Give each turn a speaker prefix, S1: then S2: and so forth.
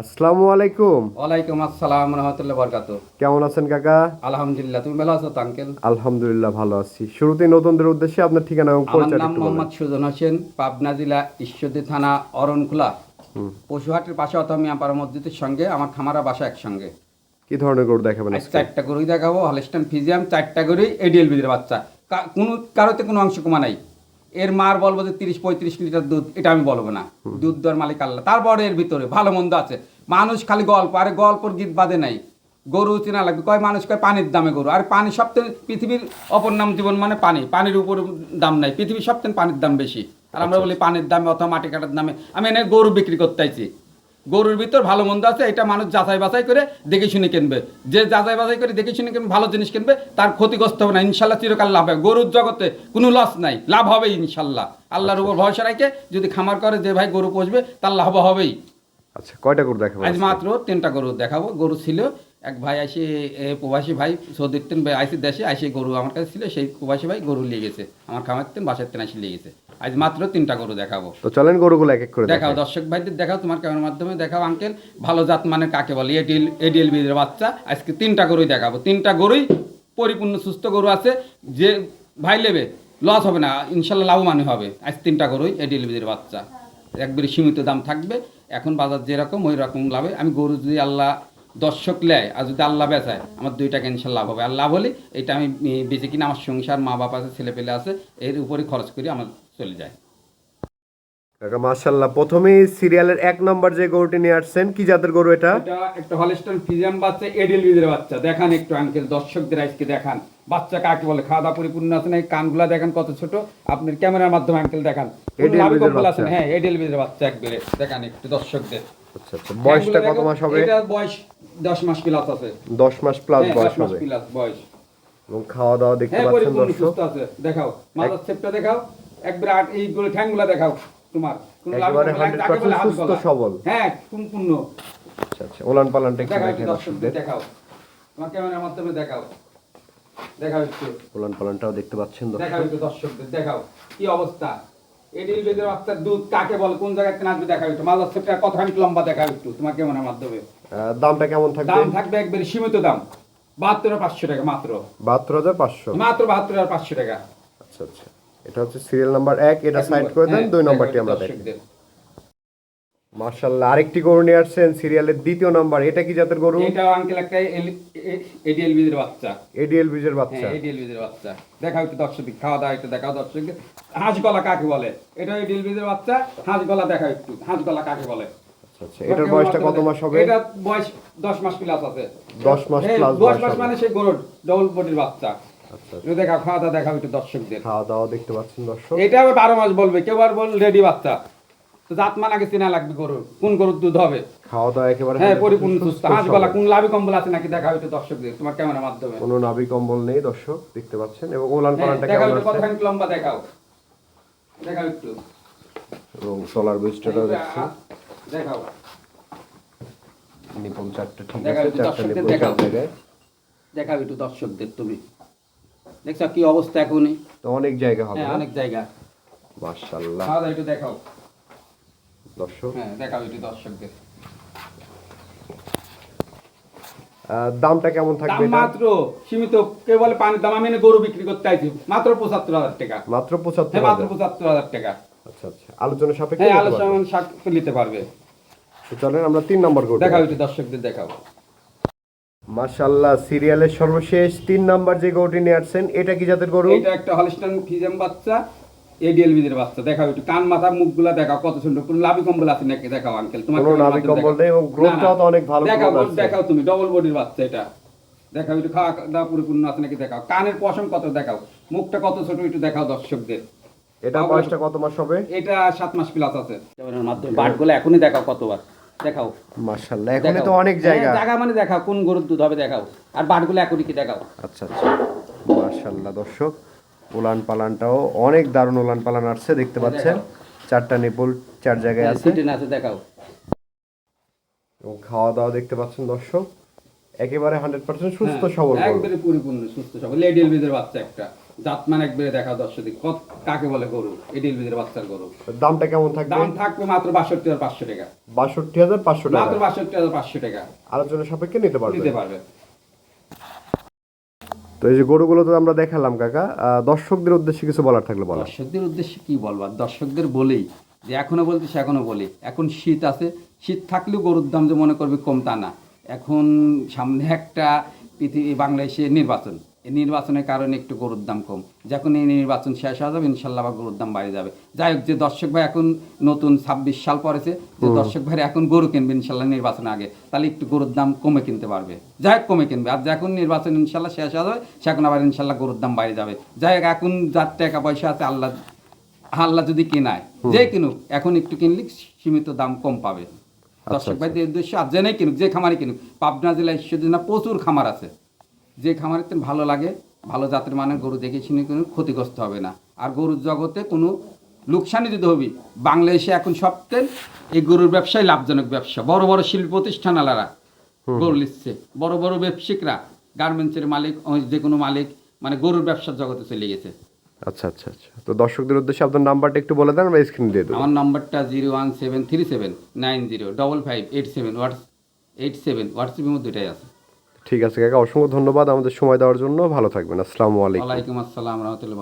S1: আসসালামু আলাইকুম।
S2: ওয়ালাইকুম আসসালাম রহমতুল্লাহ বরকাত
S1: কেমন আছেন কাকা?
S2: আলহামদুলিল্লাহ তুমি ভালো আছো আঙ্কেল?
S1: আলহামদুলিল্লাহ ভালো আছি। শুরুতেই নতুনদের উদ্দেশ্যে আপনার ঠিকানা এবং পরিচয়
S2: নাম মোহাম্মদ সুজন হোসেন পাবনা জেলা ঈশ্বরদী থানা অরণখোলা পশুহাটের পাশে অথবা মিয়াপাড়া মসজিদের সঙ্গে আমার খামারা বাসা একসঙ্গে।
S1: কি ধরনের গরু দেখাবেন
S2: চারটা গরুই দেখাবো হলস্টান ফিজিয়াম চারটা গরুই এডিএল বিদের বাচ্চা। কোনো কারোতে কোনো অংশ কমা নাই। এর মার বলব যে তিরিশ পঁয়ত্রিশ লিটার দুধ এটা আমি বলব না। দুধ দেওয়ার মালিক আল্লাহ। তারপরে এর ভিতরে ভালো মন্দ আছে। মানুষ খালি গল্প আরে গল্পর গীত বাদে নাই। গরু চেনা লাগবে। কয় মানুষ কয় পানির দামে গরু। আর পানি সবথেকে পৃথিবীর অপর নাম জীবন মানে পানি। পানির উপর দাম নাই। পৃথিবীর সবথেকে পানির দাম বেশি। আর আমরা বলি পানির দামে অথবা মাটি কাটার দামে। আমি এনে গরু বিক্রি করতে চাইছি গরুর ভিতর ভালো মন্দ আছে এটা মানুষ যাচাই বাছাই করে দেখে শুনে কিনবে। যে যাচাই বাছাই করে দেখে শুনে কিনবে ভালো জিনিস কিনবে তার ক্ষতিগ্রস্ত হবে না। ইনশাল্লাহ চিরকাল লাভ হবে। গরুর জগতে কোনো লস নাই লাভ হবে ইনশাল্লাহ। আল্লাহর উপর ভরসা রেখে যদি খামার করে যে ভাই গরু পোষবে তার লাভ হবেই।
S1: আচ্ছা কয়টা গরু দেখাবো
S2: আজ মাত্র তিনটা গরু দেখাবো। গরু ছিল এক ভাই আসে প্রবাসী ভাই সৌদির তেন আইসি দেশে আইসে গরু আমার কাছে ছিল সেই প্রবাসী ভাই গরু নিয়ে গেছে। আমার খামার তেন বাসার তেন আসে নিয়ে গেছে। আজ মাত্র তিনটা গরু দেখাবো।
S1: তো চলেন গরুগুলো এক এক করে
S2: দেখাও
S1: দেখাও
S2: দর্শক ভাইদের দেখাও তোমার ক্যামেরার মাধ্যমে দেখাও আঙ্কেল ভালো জাত মানে কাকে বলে? এডিএল এডিএল বিদের বাচ্চা। আজকে তিনটা গরুই দেখাবো। তিনটা গরুই পরিপূর্ণ সুস্থ গরু আছে। যে ভাই লেবে লস হবে না ইনশাল্লাহ লাভবানই হবে। আজ তিনটা গরুই এডিএল বিদের বাচ্চা। একবারে সীমিত দাম থাকবে। এখন বাজার যেরকম ওই রকম লাভে। আমি গরু যদি আল্লাহ দর্শক নেয় আর যদি আল্লাহ বেচায় আমার দুই টাকা ইনশাল্লাহ লাভ হবে? আর লাভ হলে এটা আমি বেঁচে কিনা আমার সংসার মা বাবা আছে ছেলে পেলে আছে এর উপরে খরচ করি আমার চলে যায়।
S1: কাকা মাশাল্লাহ প্রথমেই সিরিয়ালের এক নম্বর যে গরুটি নিয়ে আসছেন কি জাতের গরু এটা?
S2: এটা একটা হলিস্টন ফিজিয়াম বাচ্চা এডিল বিদের বাচ্চা। দেখান একটু আঙ্কেল দর্শকদের আজকে দেখান। বাচ্চা কাকে বলে? খাওয়া দাওয়া পরিপূর্ণ আছে না কানগুলা দেখেন কত ছোট। আপনার ক্যামেরার মাধ্যমে আঙ্কেল দেখান। হ্যাঁ এডিল বিদের বাচ্চা একবারে। দেখান একটু দর্শকদের।
S1: আচ্ছা আচ্ছা। বয়সটা কত মাস হবে?
S2: এটা বয়স দশ মাস প্লাস আছে।
S1: দশ মাস প্লাস
S2: হ্যাঁ,
S1: বয়স হবে।
S2: প্লাস বয়স।
S1: এবং খাওয়া দাওয়া দেখতে
S2: হ্যাঁ
S1: পাচ্ছেন দর্শক।
S2: সুস্থ আছে। দেখাও মাথার ছেপটা দেখাও একবারে আট এইগুলো ঠ্যাংগুলা দেখাও তোমার। কোনো লাভি
S1: একেবারে
S2: কম্বল,
S1: 100%
S2: যাকে বলে হাত
S1: সুস্থ সবল।
S2: হ্যাঁ সম্পূর্ণ।
S1: আচ্ছা আচ্ছা ওলান পালানটা একটু
S2: দেখাও
S1: দেখেন
S2: দর্শকদের।
S1: দর্শকদের
S2: দেখাও। তোমার ক্যামেরার মাধ্যমে দেখাও। দেখাও একটু।
S1: ওলান পালানটাও দেখতে পাচ্ছেন
S2: দেখাও একটু দর্শকদের দেখাও। কি অবস্থা? এডিল বেদের বাচ্চার দুধ কাকে বল? কোন জায়গায় আসবে? দেখাও একটু। মাজার সেপটা কত খানিক লম্বা দেখাও একটু তোমার ক্যামেরার মাধ্যমে।
S1: দামটা কেমন থাকবে?
S2: দাম থাকবে একবারে সীমিত দাম। বাহাত্তর পাঁচশো টাকা মাত্র।
S1: বাহাত্তর হাজার পাঁচশো?
S2: মাত্র বাহাত্তর হাজার পাঁচশো টাকা।
S1: আচ্ছা আচ্ছা। এটা হচ্ছে সিরিয়াল নাম্বার এক এটা সাইড করে দেন
S2: হ্যাঁ,
S1: দুই নম্বরটি আমরা দেখি। মার্শাল্লাহ আরেকটি গরু নিয়ে আসছেন সিরিয়ালের দ্বিতীয় নাম্বার এটা কি জাতের গরু?
S2: এটাও আঙ্কেল একটা এডিএল বিদের বাচ্চা।
S1: এডিএল বীজের বাচ্চা।
S2: হ্যাঁ এডিএল বিদের বাচ্চা। দেখাও একটু দর্শক খাওয়া দাওয়া একটু দেখাও দর্শকদের। হাঁস গলা কাকে বলে? এটা এডিএল বিদের বাচ্চা হাঁস গলা দেখাও একটু। হাঁস গলা কাকে বলে?
S1: আচ্ছা এটার বয়সটা কত মাস হবে?
S2: এটা বয়স দশ মাস প্লাস আছে।
S1: 10 মাস
S2: হ্যাঁ,
S1: plus
S2: দশ
S1: বয়স
S2: মাস মানে সেই গরুর ডবল বডির বাচ্চা।
S1: আচ্ছা
S2: দেখাও খাওয়া দাওয়া দেখাও একটু দর্শকদের।
S1: খাওয়া দাওয়া দেখতে পাচ্ছেন দর্শক।
S2: এটা আবার বারো মাস বলবে কেউ আর বল রেডি বাচ্চা। তো জাত মান আগে চেনা লাগবে গরু কোন গরুর দুধ হবে?
S1: খাওয়া দাওয়া একেবারে
S2: হ্যাঁ পরিপূর্ণ সুস্থ। হাঁস গলা কোন লাভি কম্বল আছে নাকি দেখাও একটু দর্শকদের তোমার ক্যামেরার মাধ্যমে?
S1: কোনো নাভি কম্বল নেই দর্শক দেখতে পাচ্ছেন। এবং ওলান
S2: হ্যাঁ,
S1: পালানটা কেমন
S2: একটু
S1: আছে?
S2: কতখানি লম্বা দেখাও। দেখাও একটু।
S1: এবং সোলার বুস্টারও দেখছি।
S2: হ্যাঁ, দেখাও।
S1: নিপল চারটা ঠিক আছে
S2: একটু
S1: চারটা
S2: দর্শকদের
S1: চার জায়গায়।
S2: দেখাও একটু দর্শকদের তুমি। দেখছ কি অবস্থা এখনই?
S1: তো অনেক জায়গা হবে
S2: হ্যাঁ অনেক জায়গা। খাওয়া একটু দেখাও।
S1: দর্শক।
S2: হ্যাঁ দেখাও একটু দর্শকদের।
S1: দামটা কেমন থাকবে
S2: মাত্র সীমিত কে বলে পানির দাম আমি গরু বিক্রি করতে চাইছি মাত্র পঁচাত্তর হাজার টাকা।
S1: মাত্র পঁচাত্তর
S2: হ্যাঁ মাত্র পঁচাত্তর হাজার টাকা।
S1: আচ্ছা আচ্ছা। আলোচনা সাপেক্ষে
S2: হ্যাঁ আলোচনা। শাক নিতে পারবে।
S1: তো চলেন আমরা তিন নম্বর
S2: একটু দর্শকদের দেখাও
S1: মাশাল্লাহ সিরিয়ালের সর্বশেষ তিন নাম্বার যে গরুটি নিয়ে আসছেন এটা কি জাতের গরু?
S2: এটা একটা হলিস্টান ফিজেম বাচ্চা এডিএল বিদের বাচ্চা। দেখাও একটু কান মাথা মুখগুলা দেখাও কত সুন্দর। কোন লাভি কম্বল আছে নাকি? দেখাও আঙ্কেল তোমার
S1: কোনো কম্বল
S2: দেখাও।
S1: নেই এবং growth
S2: না, না।
S1: টাও তো অনেক ভালো
S2: দেখাও দেখাও তুমি ডবল বডির বাচ্চা এটা। দেখাও একটু খাওয়া দাওয়া পরিপূর্ণ আছে নাকি? দেখাও। কানের পশম কত দেখাও? মুখটা কত ছোট একটু দেখাও দর্শকদের।
S1: এটা বয়সটা কত মাস হবে?
S2: এটা সাত মাস প্লাস আছে। মাধ্যমে বাটগুলো এখনই দেখাও কতবার। দেখাও।
S1: মাশাল্লাহ এখানে তো অনেক
S2: হ্যাঁ,
S1: জায়গা
S2: জায়গা মানে দেখাও কোন গরুর দুধ হবে দেখাও। আর বাটগুলো এখনই কি দেখাও।
S1: আচ্ছা আচ্ছা। মাশাল্লাহ দর্শক উলান পালানটাও অনেক দারুণ উলান পালান আসছে দেখতে পাচ্ছেন। চারটা নিপুল চার জায়গায় আছে।
S2: সিটেন আছে দেখাও।
S1: এবং খাওয়া দাওয়া দেখতে পাচ্ছেন দর্শক। একেবারে হান্ড্রেড পার্সেন্ট সুস্থ
S2: হ্যাঁ,
S1: সবল।
S2: একবারে পরিপূর্ণ সুস্থ সবল। লেডিল বিদের বাচ্চা একটা। জাত মানে একবারে দেখা দর্শক কত কাকে বলে গরু? এডিএল বিদের বাচ্চার গরু।
S1: দামটা কেমন থাকবে?
S2: দাম থাকবে মাত্র বাষট্টি হাজার পাঁচশো টাকা।
S1: বাষট্টি হাজার পাঁচশো টাকা।
S2: মাত্র বাষট্টি হাজার পাঁচশো টাকা।
S1: আলোচনা সাপেক্ষে নিতে পারবে।
S2: নিতে পারবে।
S1: তো এই যে গরুগুলো তো আমরা দেখালাম কাকা দর্শকদের উদ্দেশ্যে কিছু বলার থাকলে বলা।
S2: দর্শকদের উদ্দেশ্যে কি বলব? দর্শকদের বলেই যে এখনও বলতে সে এখনও বলি। এখন শীত আছে। শীত থাকলেও গরুর দাম যে মনে করবে কম তা না। এখন সামনে একটা পৃথিবী বাংলাদেশে নির্বাচন। নির্বাচনের কারণে একটু গরুর দাম কম। যখন এই নির্বাচন শেষ হয়ে যাবে ইনশাল্লাহ আবার গরুর দাম বাড়ে যাবে। যাই হোক যে দর্শক ভাই এখন নতুন ছাব্বিশ সাল পড়েছে যে দর্শক ভাই এখন গরু কিনবে ইনশাল্লাহ নির্বাচন আগে তাহলে একটু গরুর দাম কমে কিনতে পারবে। যাই হোক কমে কিনবে। আর যখন নির্বাচন ইনশাল্লাহ শেষ হয়ে যাবে সেখন আবার ইনশাল্লাহ গরুর দাম বাড়ে যাবে। যাই হোক এখন যার টাকা পয়সা আছে আল্লাহ আল্লাহ যদি কেনায় যে কিনুক এখন একটু কিনলে সীমিত দাম কম পাবে। দর্শক ভাইদের উদ্দেশ্য আর জেনে কিনুক যে খামারে কিনুক পাবনা জেলায় ঈশ্বরদিনা প্রচুর খামার আছে। যে খামারের তেন ভালো লাগে ভালো জাতের মানের গরু দেখে শুনে কোনো ক্ষতিগ্রস্ত হবে না। আর গরুর জগতে কোনো লোকসানই যদি হবি বাংলাদেশে এখন সবচেয়ে এই গরুর ব্যবসায় লাভজনক ব্যবসা। বড় বড় শিল্প প্রতিষ্ঠান আলারা গরু লিখছে বড় বড় ব্যবসায়িকরা গার্মেন্টসের মালিক যে কোনো মালিক মানে গরুর ব্যবসার জগতে চলে গেছে।
S1: আচ্ছা আচ্ছা আচ্ছা। তো দর্শকদের উদ্দেশ্যে আপনার নাম্বারটা একটু বলে দেন আমরা স্ক্রিনে দিয়ে দেবো।
S2: আমার নাম্বারটা zero one seven three seven nine zero double five eight seven whats eight seven হোয়াটসঅ্যাপের মধ্যে দুটাই আছে।
S1: ঠিক আছে, কাকা। অসংখ্য ধন্যবাদ আমাদের সময় দেওয়ার জন্য। ভালো থাকবেন। আসসালামু আলাইকুম।
S2: আসসালাম, রহমতুল্লাহ